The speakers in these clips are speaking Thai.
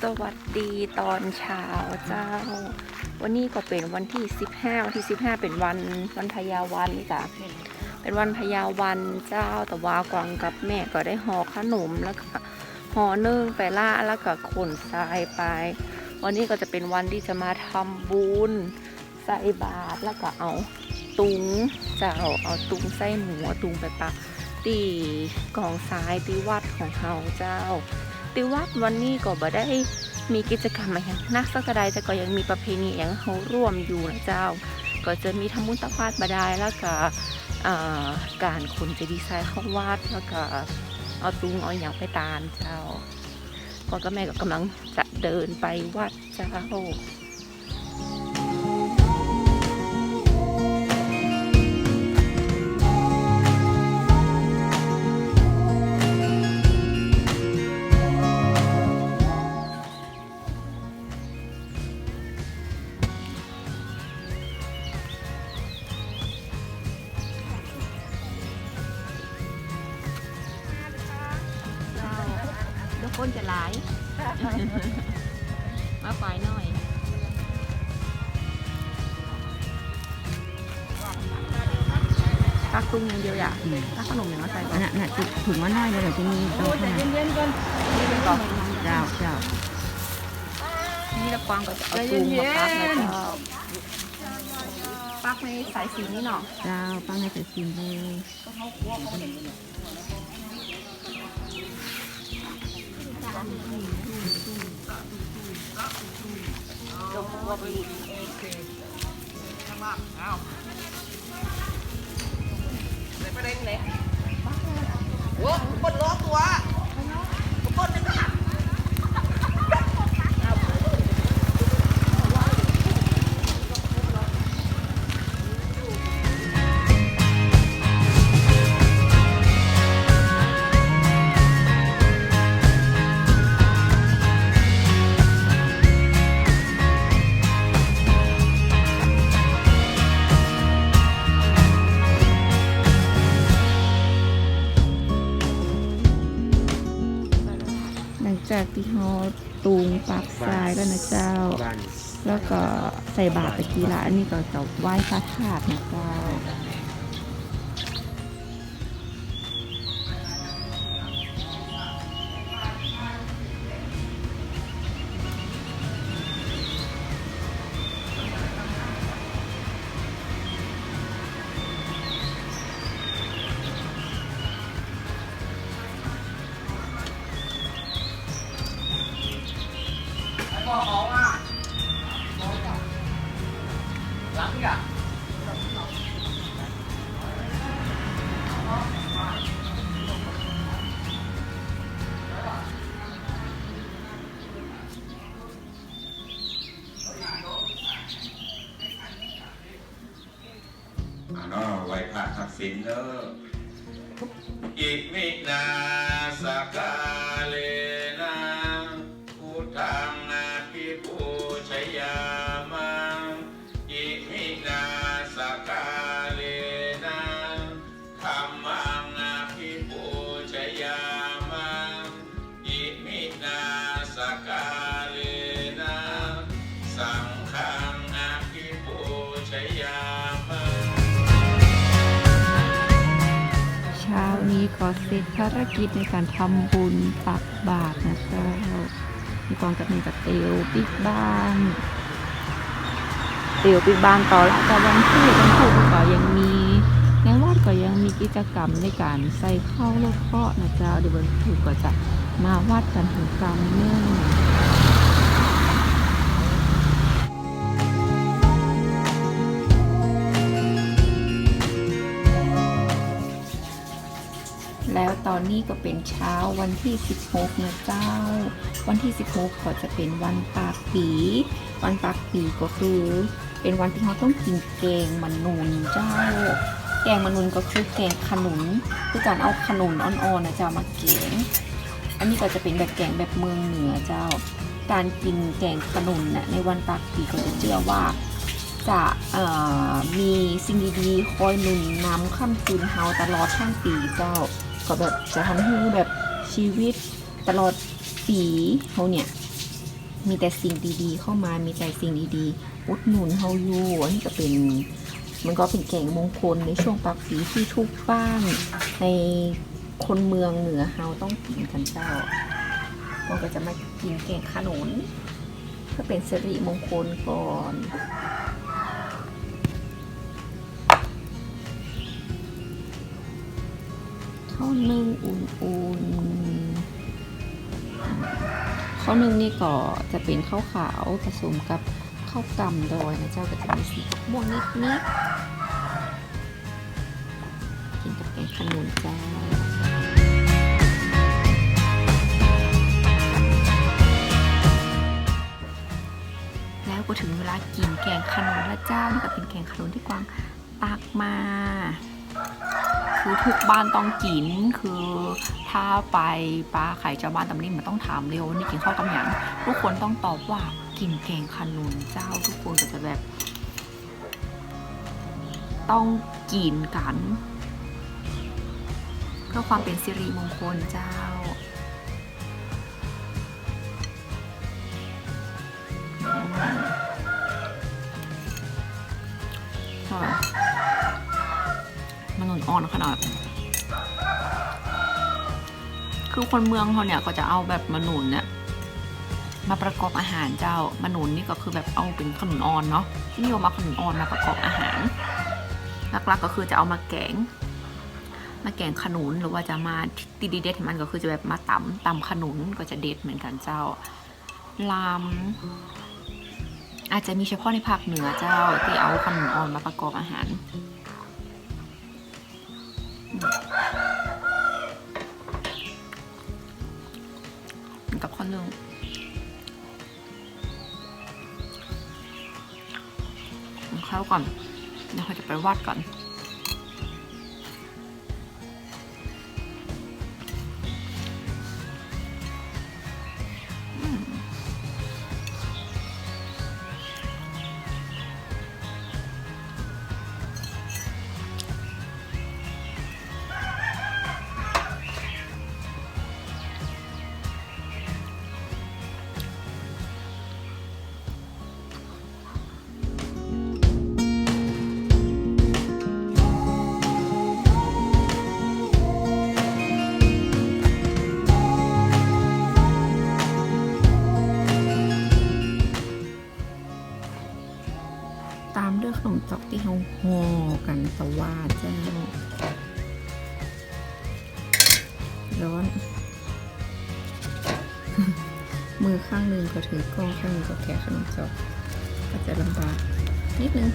สวัสดีตอนเช้าเจ้า วันนี้ก็เป็นวันที่ 15 วันที่ 15 เป็นวันวันพยาวันนี่จ้ะเป็นวันพยาวันเจ้าแต่ว่ากวางกับแม่ก็ได้ห่อขนมแล้วก็ห่อนึ่งไปล่าแล้วก็ขนทรายไป วันนี้ก็จะเป็นวันที่จะมาทำบุญใส่บาตรแล้วก็เอาตุงเจ้าเอาตุงใส่หมูตุงไปปัก ตีกองทรายตีวัดของเขาเจ้าติวัดวันนี้ก็บ่ได้มีกิจกรรมอะไรอย่างนักสักใดแต่ก็ยังมีประเพณีอย่างเขาร่วมอยู่นะเจ้า ก็จะมีทำบุญตักบาตรบดายแล้วก็การขนเจดีย์ทรายเข้าวัดแล้วก็เอาตุงเอาอย่างไปตามเจ้าพ่อกับแม่ก็กำลังจะเดินไปวัดเจ้า ถุงว่าน้อยเลยเดี๋ยวจะมีตรงขนาดเย็นๆก่อนนี่เป็นก่อนเจ้าเจ้านี่ละกวางก็จะเอาตุ้งมาปักนะเจ้าปักในสายสีนี่เนาะเจ้าปังให้ใส่ซีนเลย หลั งปักทรายแล้วนะเจ้า แล้วก็ใส่บาตรตะกี้ละอันนี้ก็จะไหว้พระธาตุนะเจ้า อ่า ติดภารกิจในการทำบุญปักบาตรนะเจ้ามีกองกับมีกับเตวปิกบ้านเตวปิกบ้านต่อแล้วแต่วันที่วันพุธก็ยังมีในวัดก็ยังมีกิจกรรมในการใส่เข้ารถเคาะนะเจ้าเดี๋ยววันพุธก็จะมาวัดกันถึงกรรมเนื่อง ตอนนี้ก็เป็นเช้าวันที่ 16นะเจ้า วันที่ 16ก็จะเป็นวันปากปี วันปากปีก็คือ เป็นวันที่เขาต้องกินแกงมันนุนเจ้า แกงมันนุนก็คือแกงขนุน คือการเอาขนุนอ่อนๆนะเจ้ามาแกง อันนี้ก็จะเป็นแบบแกงแบบเมืองเหนือเจ้า การกินแกงขนุนนะในวันปากปีก็จะเชื่อว่าจะมีสิ่งดีๆ คอยหนุนนำค่ำคืนเฮาตลอดทั้งปีเจ้า ก็แบบจะทำให้แบบชีวิตตลอดปีเขาเนี่ยมีแต่สิ่งดีๆ เข้ามามีแต่สิ่งดีๆ อุดหนุนเฮาอยู่อันนี้ก็เป็นมันก็เป็นแก่งมงคลในช่วงปากปีที่ทุกบ้าน ในคนเมืองเหนือเฮาต้องกินกันเจ้าก็ก็จะมากินแกงขนุนเพื่อเป็นสิริมงคลก่อน ข้าวนึ่งอุ่นๆข้าวนึ่งนี่ก็จะเป็นข้าวขาวผสมกับข้าวกำดอยนะเจ้าก็จะมีสีม่วงนิดๆกินกับแกงขนุนจ้าแล้วก็ถึงเวลากินแกงขนุนแล้วเจ้านี่ก็เป็นแกงขนุนที่กวางตักมา คือทุกบ้านต้องกิน คือถ้าไปปลาไข่เจ้าบ้านตำลิ่มันต้องถามเร็วว่านี่กินข้าวกับหยังทุกคนต้องตอบว่ากินแกงขนุนเจ้าทุกคนก็จะแบบ ต้องกินกันเพื่อความเป็นสิริมงคลเจ้า อ่อนขนาด คือคนเมืองเขาเนี่ยก็จะเอาแบบมะนุนเนี่ยมาประกอบอาหารเจ้ามะนุนนี่ก็คือแบบเอาเป็นขนมอ่อนเนาะที่นิยมมาขนมอ่อนมาประกอบอาหารหลักๆก็คือจะเอามาแกง มาแกงขนุนหรือว่าจะมาตีดีเด็ดมันก็คือจะแบบมาตำตำขนุนก็จะเด็ดเหมือนกันเจ้าลำอาจจะมีเฉพาะในภาคเหนือเจ้าที่เอาขนมอ่อนมาประกอบอาหาร นึ่งเข้าก่อนเดี๋ยวเราจะไปวาดก่อน อข้างหนึ่งก็ถือกล้องข้างหนึ่งก็แกะขนมจอกก็จะลำบากนิดนึง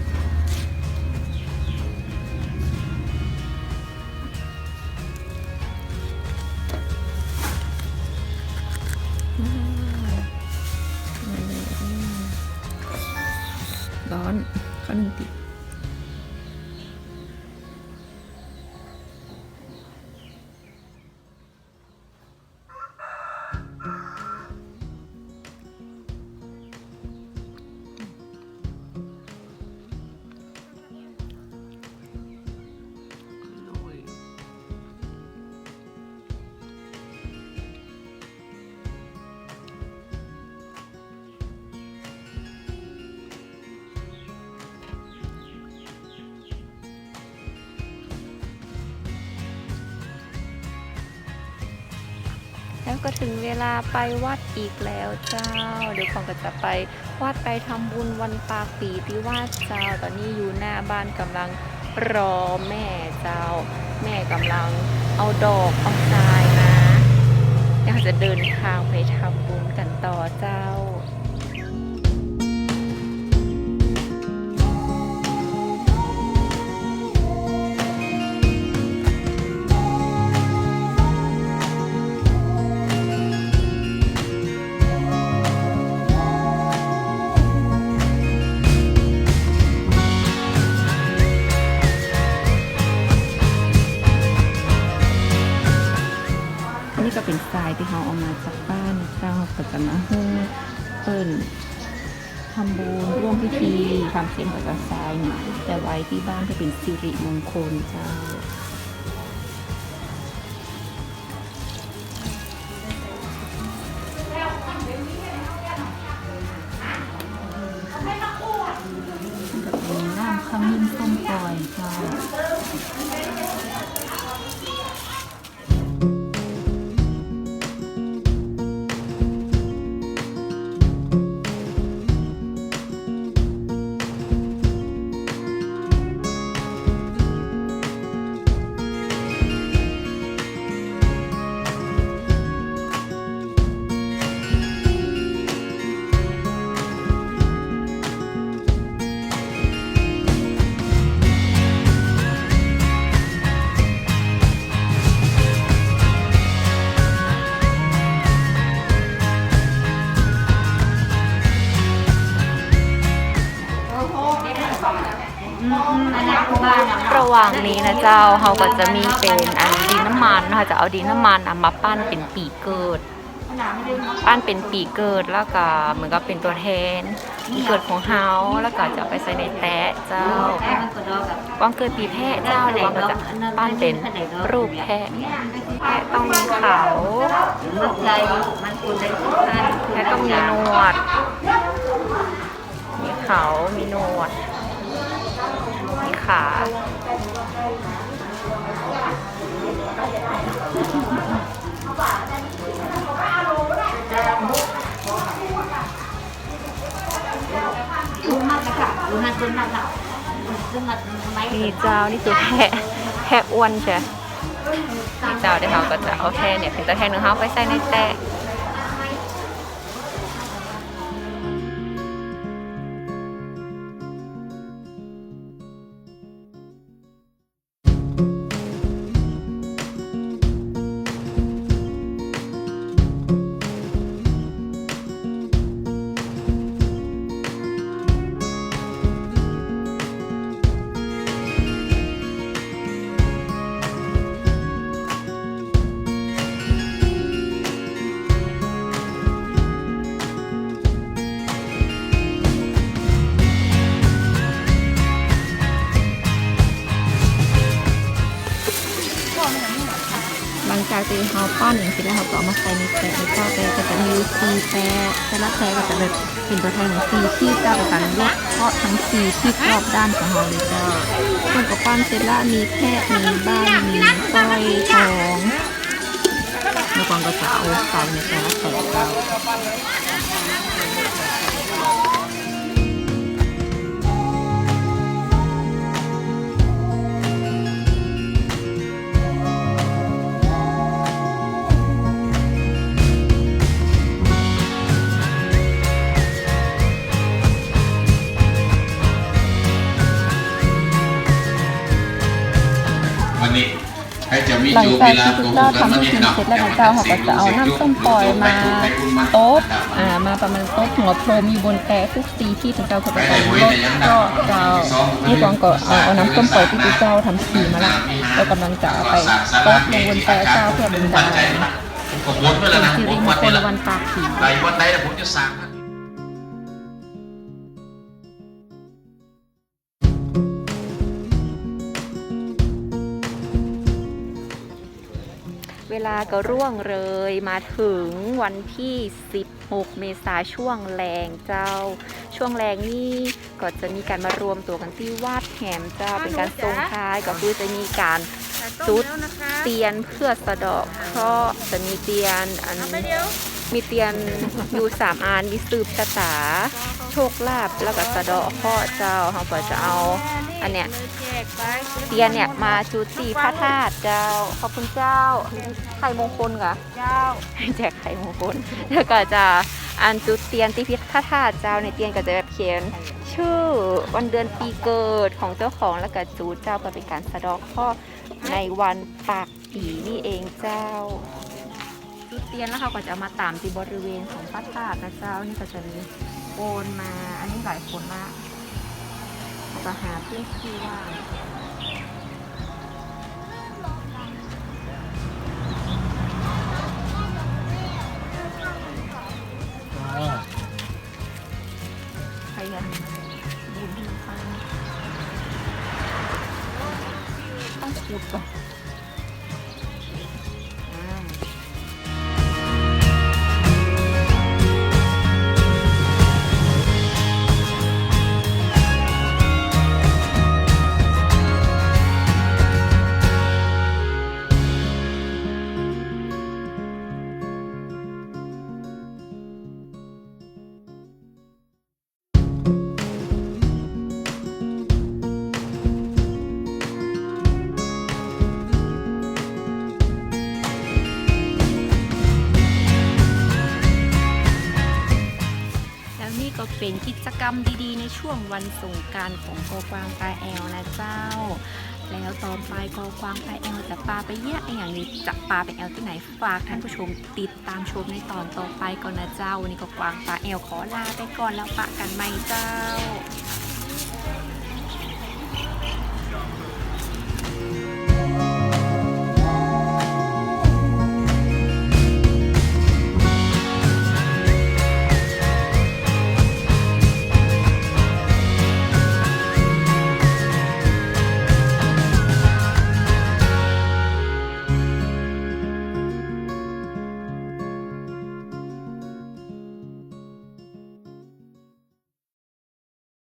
ก็ถึงเวลาไปวัดอีกแล้วเจ้า เดี๋ยวของก็จะไปวัดไปทำบุญวันปากปีที่วัดเจ้า ตอนนี้อยู่หน้าบ้านกำลังรอแม่เจ้า แม่กำลังเอาดอกเอาทรายมาเดี๋ยวจะเดินทางไปทำบุญกันต่อเจ้า ก็เป็นทรายที่เขาเอามาจากบ้านเจ้าก็จะมาให้เปิ้นทำบุญร่วมพิธีทำเสียงกับทรายหน่อยแต่ไว้ที่บ้านก็เป็นสิริมงคลเจ้า หว่างนี้นะเจ้าเขาก็จะมีเป็นอันดินน้ำมันนะคะจะเอาดินน้ำมันอะมาปั้นเป็นปีเกิด ปั้นเป็นปีเกิดแล้วก็เหมือนกับเป็นตัวแทนปีเกิดของเฮาแล้วก็จะไปใส่ในแตะเจ้าวางเกิดปีแพะเจ้าหรือว่าก็จะปั้นเป็นรูปแพะแพะต้องมีเขาแพะต้องมีหนวด มีเขา มีหนวดมีขา นี่เจ้านี่คือแพะแพะอ้วนใช่นี่เจ้าเดี๋ยวเขาก็จะเอาแพะเนี่ยเป็นตัวแทนของเขาไปใส่ในแตะ หลังจากที่เฮาป้อนอย่างที่แล้เขาก็เอามาใส่ในแปะในเจ้าแปะก็จะมีซีแปะแต่ละแปะก็จะแบบเป็นตัวแทนของซีที่เจ้ากับการยกเพาะทั้งซีที่รอบด้านของเฮาเลยเจ้าส่วนกับปั้นเซร็จแล้วมีแพะมีบ้านมีสร้อยทองเมื่อก่อนก็จะเอาใส่ในแต่ละแปะเจ้า ห้จะมีหลังจูจากเวลาที่ทุกเจ้าทำพิธีเสร็จแล้วนะเจ้าเขาก็จะเอาน้ำส้มปล่อยมาโต๊ะอ่ามาประมาณโต๊ะหัวโพรมอยู่บนแปะทุกซีที่ถึงเจ้าเขาจะใส่รถก็เจ้านี่กองก็เอาเอาน้ำส้มปล่อยที่ทุกเจ้าทำสีมาละเรากำลังจะเอาไปโต๊ะลงบนแปะเจ้าเพื่อบันดาลผมวนไปแล้วนะสิผริมมวังนคนี้ลละวันปากผีไปวันไหนผมจะสั่ง ก็ร่วงเลยมาถึงวันที่ 16 เมษาช่วงแรงเจ้า ช่วงแรงนี่ก็จะมีการมารวมตัวกันที่วัดแหมเจ้าเป็นการทรงท้ายก็คือจะมีการจุดเตียนเพื่อสะเดาะเคราะห์จะมีเตียนอันมีเตียนอยู่สามอันมีสืบชะตา โชคลาภแล้วก็สะเดาะเคราะห์เจ้าเขาก็จะเอา อันเนี้ยเตียนเนี่ยมาจุติพระธาตุเจ้าขอบคุณเจ้าไข่มงคลค่ะเจ้าแจกไข่มงคลแล้วก็จะอันจุดเตียนที่พิพระธาตุเจ้าในเตียนก็จะแบบเขียนชื่อวันเดือนปีเกิดของเจ้าของแล้วก็จูดเจ้าเพื่อเป็นการสะเดอกข้อในวันปากปีนี่เองเจ้าจุดเตียนแล้วเขาก็จะเอามาตามที่บริเวณของพระธาตุนะเจ้านี่ก็จะมีโอนมา อันนี้หลายคนมาก จะหาพื้นที่ว่างใครอะบุญที่ฟังต้องขุดก่อน กรรมดีๆ ในช่วงวันสงการของโกกวางปลาแอลนะเจ้า แล้วตอนไปโกกวางปลาแอลจะปลาไปเยี่ยอย่างนี้จะปลาไปแอลที่ไหนฝากท่านผู้ชมติดตามชมในตอนต่อไปก่อนนะเจ้าวันนี้กอกวางปลาแอลขอลาไปก่อนแล้วปะกันใหม่เจ้า